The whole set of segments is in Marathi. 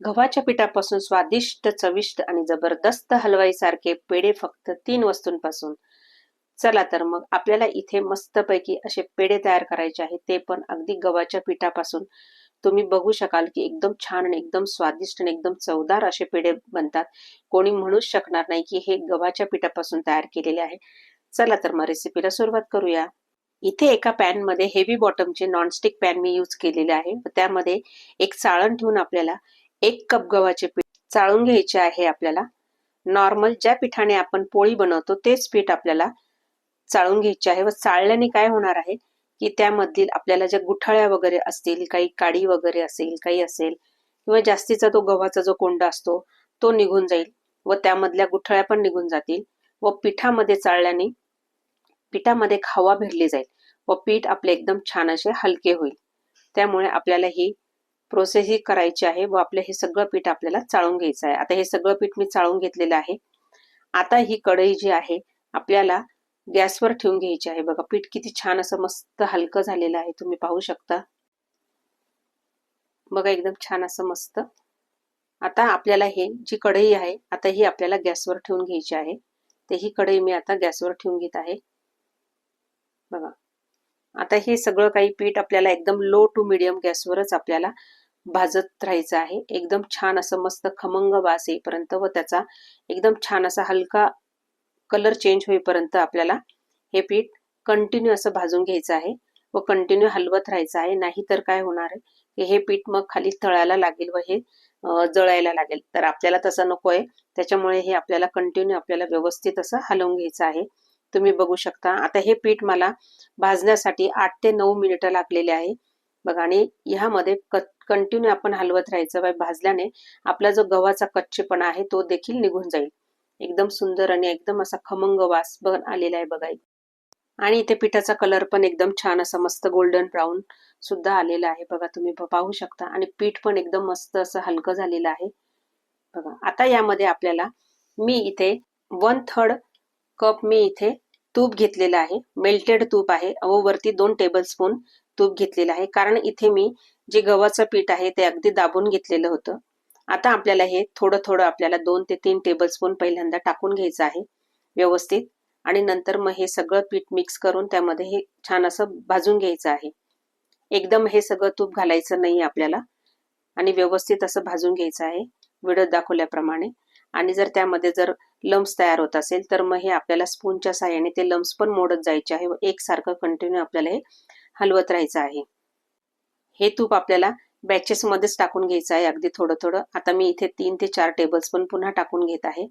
गव्हाच्या पिठापासून स्वादिष्ट चविष्ट आणि जबरदस्त हलवाईसारखे पेढे फक्त तीन वस्तूंपासून. चला तर मग आपल्याला इथे मस्तपैकी असे पेढे तयार करायचे आहेत. ते पण अगदी गव्हाच्या पिठापासून. तुम्ही बघू शकाल की एकदम छान आणि एकदम स्वादिष्ट आणि एकदम चवदार असे पेढे बनतात. कोणी म्हणूच शकणार नाही की हे गव्हाच्या पिठापासून तयार केलेले आहे. चला तर मग रेसिपीला सुरुवात करूया. इथे एका पॅनमध्ये हेवी बॉटमचे नॉनस्टिक पॅन मी यूज केलेले आहे. त्यामध्ये एक चाळण ठेवून आपल्याला एक कप गव्हाचे पीठ चाळून घ्यायचे आहे आपल्याला. नॉर्मल ज्या पिठाने आपण पोळी बनवतो तेच पीठ आपल्याला चाळून घ्यायचे आहे. व चाळल्याने काय होणार आहे की त्यामधील आपल्याला ज्या गुठाळ्या वगैरे असतील काही काडी वगैरे असेल काही असेल किंवा जास्तीचा तो गव्हाचा जो कोंडा असतो तो निघून जाईल व त्यामधल्या गुठळ्या पण निघून जातील व पिठामध्ये चाळल्याने पिठामध्ये खावा भिरली जाईल व पीठ आपले एकदम छान असे हलके होईल. त्यामुळे आपल्याला ही प्रोसेस ही करायची आहे. व आपलं हे सगळं पीठ आपल्याला चाळून घ्यायचं आहे. आता हे सगळं पीठ मी चाळून घेतलेलं आहे. आता ही कढई जी आहे आपल्याला गॅसवर ठेवून घ्यायची आहे. बघा पीठ किती छान असं मस्त हलकं झालेलं आहे. तुम्ही पाहू शकता. बघा एकदम छान असं मस्त. आता आपल्याला हे जी कढई आहे आता ही आपल्याला गॅसवर ठेवून घ्यायची आहे. ते ही कढई मी आता गॅसवर ठेवून घेत आहे. बघा आता हे सगळं काही पीठ आपल्याला एकदम लो टू मिडियम गॅसवरच आपल्याला भाजत राहायचं आहे. एकदम छान असं मस्त खमंग वास येईपर्यंत व त्याचा एकदम छान असा हलका कलर चेंज होईपर्यंत आपल्याला हे पीठ कंटिन्यू असं भाजून घ्यायचं आहे व कंटिन्यू हलवत राहायचं आहे. नाही तर काय होणार आहे हे पीठ मग खाली तळायला लागेल व हे जळायला लागेल. तर आपल्याला तसं नको आहे त्याच्यामुळे हे आपल्याला कंटिन्यू आपल्याला व्यवस्थित असं हलवून घ्यायचं आहे. तुम्ही बघू शकता. आता हे पीठ मला भाजण्यासाठी आठ ते नऊ मिनिटं लागलेले आहे. बघा आणि ह्यामध्ये कंटिन्यू आपण हलवत राहायचं. भाजल्याने आपला जो गव्हाचा कच्चेपणा आहे तो देखील निघून जाईल. एकदम सुंदर आणि एकदम असा खमंग वास बघ आलेला आहे बघा आणि इथे पिठाचा कलर पण एकदम छान असा मस्त गोल्डन ब्राऊन सुद्धा आलेला आहे. बघा तुम्ही पाहू शकता. आणि पीठ पण एकदम मस्त असं हलकं झालेलं आहे. बघा आता यामध्ये आपल्याला मी इथे वन थर्ड कप मी इथे तूप घेतलेलं आहे. मेल्टेड तूप आहे. व वरती दोन टेबल स्पून तूप घेतलेलं आहे. कारण इथे मी जे गव्हाचं पीठ आहे ते अगदी दाबून घेतलेलं होतं. आता आपल्याला हे थोडं थोडं आपल्याला दोन ते तीन टेबल स्पून पहिल्यांदा टाकून घ्यायचं आहे व्यवस्थित. आणि नंतर मग हे सगळं पीठ मिक्स करून त्यामध्ये हे छान असं भाजून घ्यायचं आहे. एकदम हे सगळं तूप घालायचं नाही आपल्याला. आणि व्यवस्थित असं भाजून घ्यायचं आहे. व्हिडिओ दाखवल्याप्रमाणे. आणि जर त्यामध्ये जर लम्स तयार होत असेल तर मग हे आपल्याला स्पूनच्या साह्याने ते लम्स पण मोडत जायचे आहे. व एकसारखं कंटिन्यू आपल्याला हे हलवत राहायचं आहे. हे तूप आपल्याला बॅचेस मध्येच टाकून घ्यायचं आहे. अगदी थोडं थोडं. आता मी इथे तीन ते चार टेबल्स पण पुन्हा टाकून घेत आहे.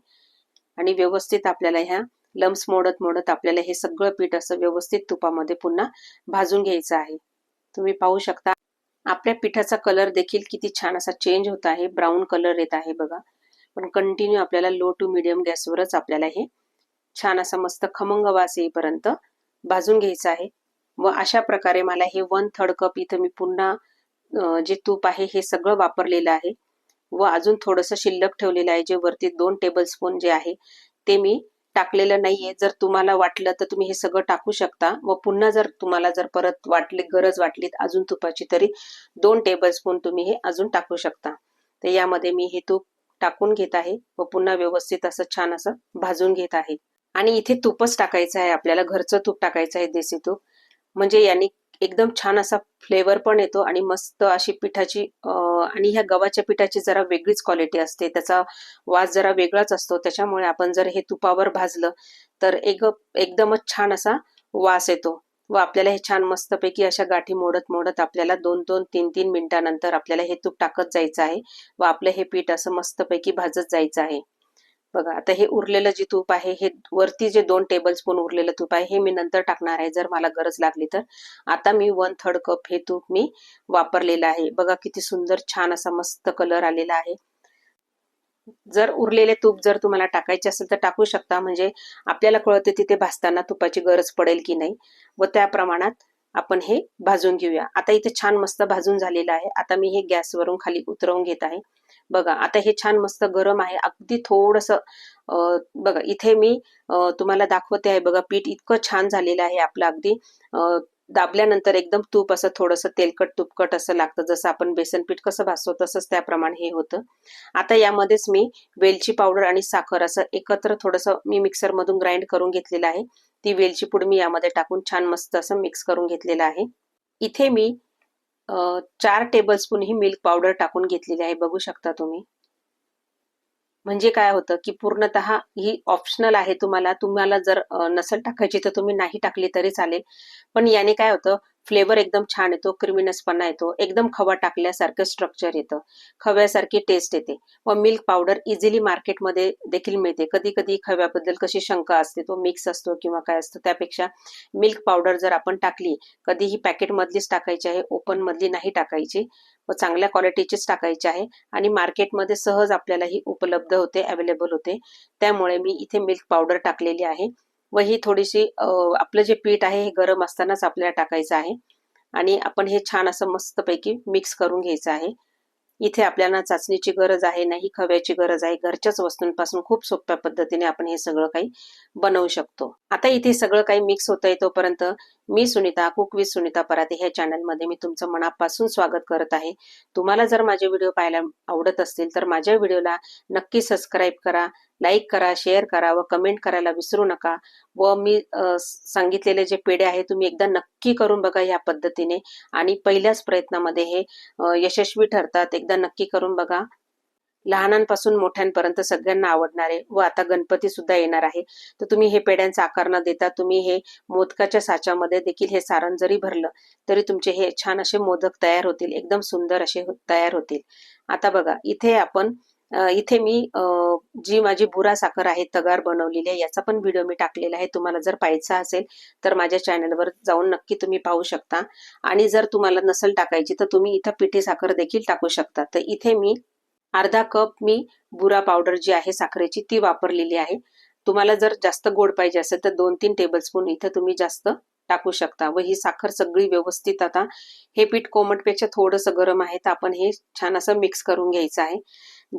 आणि व्यवस्थित आपल्याला ह्या लम्स मोडत मोडत आपल्याला हे सगळं पीठ असं व्यवस्थित तुपामध्ये पुन्हा भाजून घ्यायचं आहे. तुम्ही पाहू शकता आपल्या पिठाचा कलर देखील किती छान असा चेंज होत आहे. ब्राऊन कलर येत आहे बघा. पण कंटिन्यू आपल्याला लो टू मिडियम गॅसवरच आपल्याला हे छान असा मस्त खमंग वास येईपर्यंत भाजून घ्यायचं आहे. व अशा प्रकारे मला हे वन थर्ड कप इथं मी पुन्हा जे तूप आहे हे सगळं वापरलेलं आहे. व अजून थोडस शिल्लक ठेवलेलं आहे जे वरती दोन टेबल स्पून जे आहे ते मी टाकलेलं नाहीये. जर तुम्हाला वाटलं तर तुम्ही हे सगळं टाकू शकता. व पुन्हा जर तुम्हाला जर परत वाटली गरज वाटली अजून तुपाची तरी दोन टेबल स्पून तुम्ही हे अजून टाकू शकता. तर यामध्ये मी हे तूप टाकून घेत आहे व पुन्हा व्यवस्थित असं छान असं भाजून घेत आहे. आणि इथे तूपच टाकायचं आहे आपल्याला घरचं तूप टाकायचं आहे देसी तूप. म्हणजे यांनी एकदम छान असा फ्लेवर पण येतो आणि मस्त अशी पिठाची आणि ह्या गव्हाच्या पिठाची जरा वेगळीच क्वालिटी असते. त्याचा वास जरा वेगळाच असतो. त्याच्यामुळे आपण जर हे तुपावर भाजलं तर एक एकदमच छान असा वास येतो. व आपल्याला हे छान मस्तपैकी अशा गाठी मोडत मोडत आपल्याला दोन दोन तीन तीन मिनिटानंतर आपल्याला हे तूप टाकत जायचं आहे व आपलं हे पीठ असं मस्तपैकी भाजत जायचं आहे. बघा आता हे उरलेलं जे तूप आहे हे वरती जे दोन टेबल स्पून उरलेलं तूप आहे हे मी नंतर टाकणार आहे जर मला गरज लागली तर. आता मी वन थर्ड कप हे तूप मी वापरलेलं आहे. बघा किती सुंदर छान असा मस्त कलर आलेला आहे. जर उरलेले तूप जर तुम्हाला टाकायचे असेल तर टाकू शकता. म्हणजे आपल्याला कळते तिथे भाजताना तुपाची गरज पडेल की नाही. व त्या प्रमाणात आपण हे भाजून घेऊया. आता इथे छान मस्त भाजून झालेलं आहे. आता मी हे गॅसवरून खाली उतरवून घेत आहे. बघा आता हे छान मस्त गरम आहे. अगदी थोडस बघा इथे मी तुम्हाला दाखवते आहे. बघा पीठ इतकं छान झालेलं आहे आपलं अगदी. दाबल्यानंतर एकदम तूप असं थोडंसं तेलकट तुपकट असं लागतं. जसं आपण बेसन पीठ कसं भासतो तसंच त्याप्रमाणे हे होतं. आता यामध्येच मी वेलची पावडर आणि साखर असं एकत्र थोडंसं मी मिक्सरमधून ग्राइंड करून घेतलेलं आहे. ती वेलची पूड मी यामध्ये टाकून छान मस्त असं मिक्स करून घेतलेलं आहे. इथे मी चार टेबलस्पून ही मिल्क पावडर टाकून घेतलेली आहे. बघू शकता तुम्ही. म्हणजे काय होतं की पूर्णतः ही ऑप्शनल आहे तुम्हाला. तुम्हाला जर नसल टाकायची तर तुम्ही नाही टाकली तरी चालेल. पण याने काय होतं फ्लेवर एकदम छान येतो क्रिमिनसपणा येतो एकदम खवा टाकल्यासारखं स्ट्रक्चर येतं. खव्यासारखी टेस्ट येते. व मिल्क पावडर इझिली मार्केटमध्ये देखील मिळते. कधी कधी खव्याबद्दल कशी शंका असते तो मिक्स असतो किंवा काय असतो त्यापेक्षा मिल्क पावडर जर आपण टाकली कधीही पॅकेटमधलीच टाकायची आहे ओपन मधली नाही टाकायची व चांगल्या क्वालिटीचीच टाकायची आहे आणि मार्केटमध्ये सहज आपल्याला ही उपलब्ध होते अवेलेबल होते. त्यामुळे मी इथे मिल्क पावडर टाकलेली आहे. व ही थोडीशी आपलं जे पीठ आहे हे गरम असतानाच आपल्याला टाकायचं आहे. आणि आपण हे छान असं मस्तपैकी मिक्स करून घ्यायचं आहे. इथे आपल्याला चाचणीची गरज आहे नाही खव्याची गरज आहे. घरच्याच वस्तूंपासून खूप सोप्या पद्धतीने आपण हे सगळं काही बनवू शकतो. आता इथे सगळं काही मिक्स होत आहे तोपर्यंत मी सुनीता कुक विथ सुनीता पराते ह्या चॅनलमध्ये मी तुमचं मनापासून स्वागत करत आहे. तुम्हाला जर माझे व्हिडिओ पाहायला आवडत असतील तर माझ्या व्हिडिओला नक्की सबस्क्राईब करा लाईक करा शेअर करा व कमेंट करायला विसरू नका. व मी सांगितलेले जे पेढे आहे तुम्ही एकदा नक्की करून बघा ह्या पद्धतीने. आणि पहिल्याच प्रयत्नामध्ये हे यशस्वी ठरतात एकदा नक्की करून बघा. लहानांपासून मोठ्यांपर्यंत सगळ्यांना आवडणारे व आता गणपती सुद्धा येणार आहे. तर तुम्ही हे पेड्यांचा आकार न देता तुम्ही हे मोदकाच्या साच्यामध्ये देखील हे सारण जरी भरलं तरी तुमचे हे छान असे मोदक तयार होतील. एकदम सुंदर असे हो- तयार होतील. आता बघा इथे आपण इथे मी जी माझी बुरा साखर आहे तगार बनवलेली आहे याचा पण व्हिडिओ मी टाकलेला आहे. तुम्हाला जर पाहायचा असेल तर माझ्या चॅनलवर जाऊन नक्की तुम्ही पाहू शकता. आणि जर तुम्हाला नसल टाकायची तर तुम्ही इथं पिठी साखर देखील टाकू शकता. तर इथे मी अर्धा कप मी बुरा पावडर जी आहे साखरेची ती वापरलेली आहे. तुम्हाला जर जास्त गोड पाहिजे असेल तर दोन तीन टेबलस्पून इथं तुम्ही जास्त टाकू शकता. व ही साखर सगळी व्यवस्थित आता हे पीठ कोमटपेक्षा थोडंसं गरम आहे तर आपण हे छान असं मिक्स करून घ्यायचं आहे.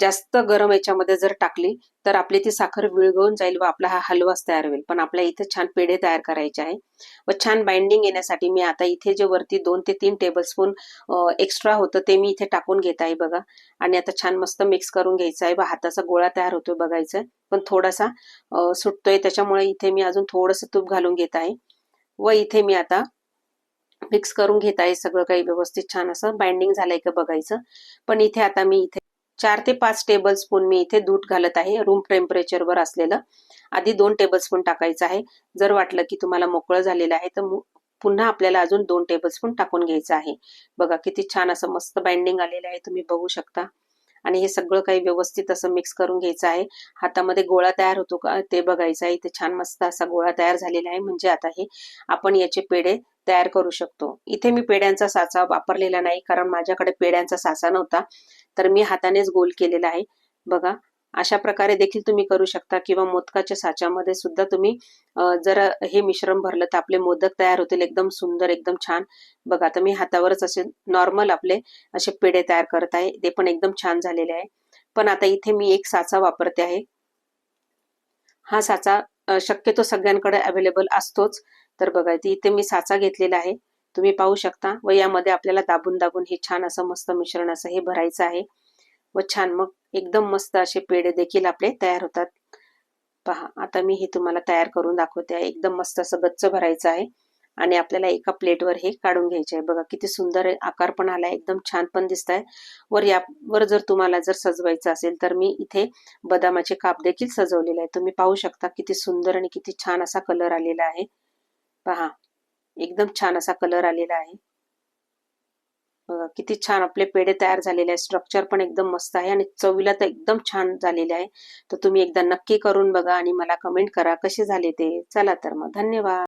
जास्त गरम याच्यामध्ये जर टाकली तर आपली ती साखर विळगळून जाईल व आपला हा हलवाच तयार होईल. पण आपल्या इथे छान पेढे तयार करायचे आहे. व छान बाइंडिंग येण्यासाठी मी आता इथे जे वरती दोन ते तीन टेबलस्पून एक्स्ट्रा होतं ते मी इथे टाकून घेत आहे बघा. आणि आता छान मस्त मिक्स करून घ्यायचं आहे. व हाताचा गोळा तयार होतोय बघायचं. पण थोडासा सुटतोय. त्याच्यामुळे इथे मी अजून थोडंसं तूप घालून घेत आहे. व इथे मी आता मिक्स करून घेत आहे. सगळं काही व्यवस्थित छान असं बाइंडिंग झालंय का बघायचं. पण इथे आता मी इथे चार ते पाच टेबल स्पून मी इथे दूध घालत आहे. रूम टेम्परेचरवर असलेलं. आधी दोन टेबल स्पून टाकायचं आहे. जर वाटलं की तुम्हाला मोकळं झालेलं आहे तर पुन्हा आपल्याला अजून दोन टेबल स्पून टाकून घ्यायचं आहे. बघा किती छान असं मस्त बाइंडिंग आलेलं आहे. तुम्ही बघू शकता. आणि हे सगळं काही व्यवस्थित असं मिक्स करून घ्यायचं आहे. हातामध्ये गोळा तयार होतो का ते बघायचं आहे. इथे छान मस्त असा गोळा तयार झालेला आहे. म्हणजे आता हे आपण याचे पेढे तयार करू शकतो. इथे मी पेड्यांचा साचा वापरलेला नाही कारण माझ्याकडे पेड्यांचा साचा नव्हता. तर मी हातानेच गोल केलेला आहे. बघा अशा प्रकारे देखील तुम्ही करू शकता किंवा मोदकाच्या साच्यामध्ये सुद्धा तुम्ही जर हे मिश्रण भरलं तर आपले मोदक तयार होतील. एकदम सुंदर एकदम छान. बघा आता मी हातावरच असे नॉर्मल आपले असे पेढे तयार करत आहे. ते पण एकदम छान झालेले आहे. पण आता इथे मी एक साचा वापरते आहे. हा साचा शक्यतो सगळ्यांकडे अवेलेबल असतोच. तर बघा इथे मी साचा घेतलेला आहे. तुम्ही पाहू शकता व यामध्ये आपल्याला दाबून दाबून हे छान असं मस्त मिश्रण असं हे भरायचं आहे. व छान मग एकदम मस्त असे पेढे देखील आपले तयार होतात. पहा आता मी हे तुम्हाला तयार करून दाखवते आहे. एकदम मस्त असं गच्च भरायचं आहे. आणि आपल्याला एका प्लेटवर हे काढून घ्यायचे आहे. बघा किती सुंदर आकार पण आलाय. एकदम छान पण दिसत आहे वर यावर जर तुम्हाला जर सजवायचं असेल तर मी इथे बदामाचे काप देखील सजवलेले आहे तुम्ही पाहू शकता किती सुंदर आणि किती छान असा कलर आलेला आहे. पहा एकदम छान असा कलर आलेला आहे. बघा किती छान आपले पेढे तयार झालेले आहे स्ट्रक्चर पण एकदम मस्त आहे आणि चवीला तर एकदम छान झालेले आहे. तर तुम्ही एकदा नक्की करून बघा आणि मला कमेंट करा कसे झाले ते. चला तर मग धन्यवाद.